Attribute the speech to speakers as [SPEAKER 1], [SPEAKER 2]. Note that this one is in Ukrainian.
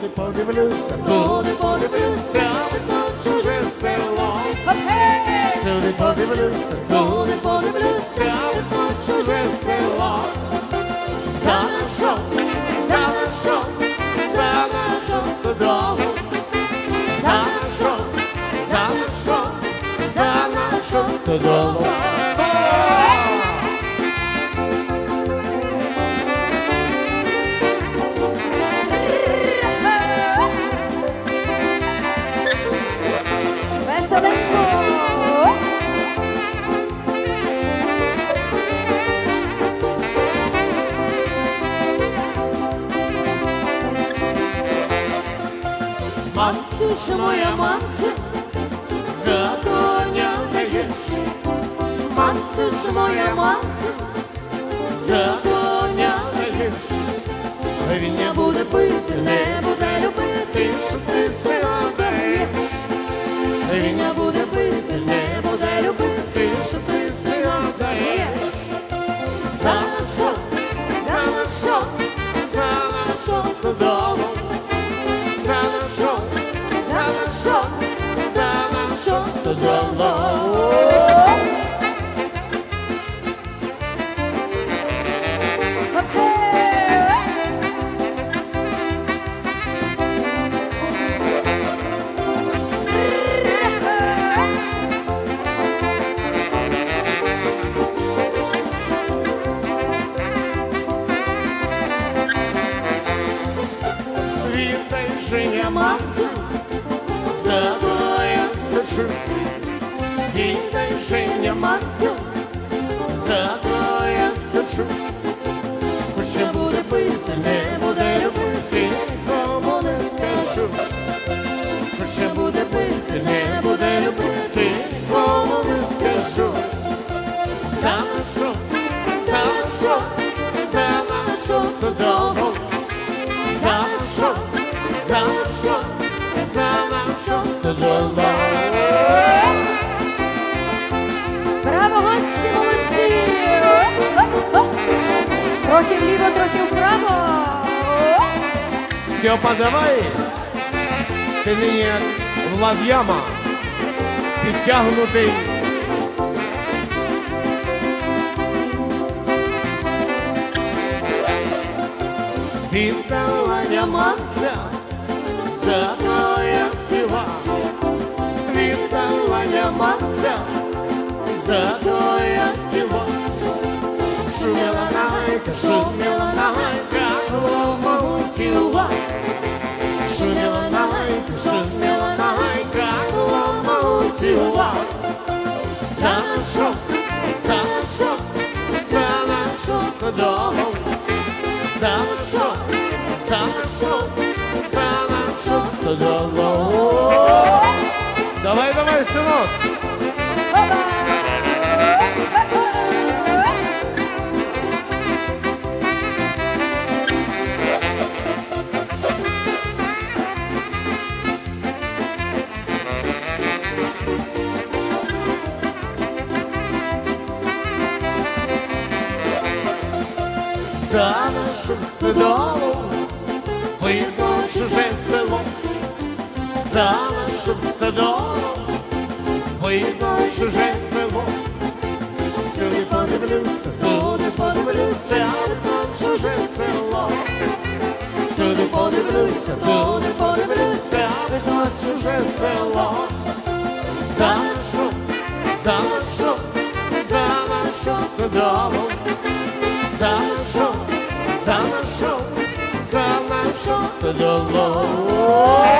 [SPEAKER 1] Сюди подивлюся, туди подивлюся, чуже село. Сюди подивлюся,
[SPEAKER 2] Туди подивлюся,
[SPEAKER 1] Мамцюша моя мамця, за коня даєш. Мамцюша моя мамця, за коня даєш. Він не буде пити, не буде любити, що ти сина даєш. Він не буде пити, не буде любити, що ти сина даєш. За нашу, за нашу, нашу стодолу. Віддай женя мамцю, за я скачу. Віддай женя мамцю, за я скачу. Хоч не буде пити, не буде любити, нікому не скажу. Хоч не буде пити, не буде любити, нікому не скажу. За нашу, за нашу, за нашу стодолу. Степа, давай. Ти нині Влад'яма, підтягнутий. Віддала яманця, за то я хотіла. Віддала яманця, за то я хотіла. Шуміла найка, голову. За нашу, за нашу, за нашу стодолу. За нашу, за нашу, за нашу стодолу. Давай, давай, синок. За нашу стодолу видно чуже село. За нашу стодолу видно чуже село. Сюди подивлюся, туди подивлюся, видно чуже село. Сюди подивлюся, туди подивлюся, видно чуже село. За нашу, за нашу, за нашу стодолу. За нашу, за нашу, за нашу стодолу.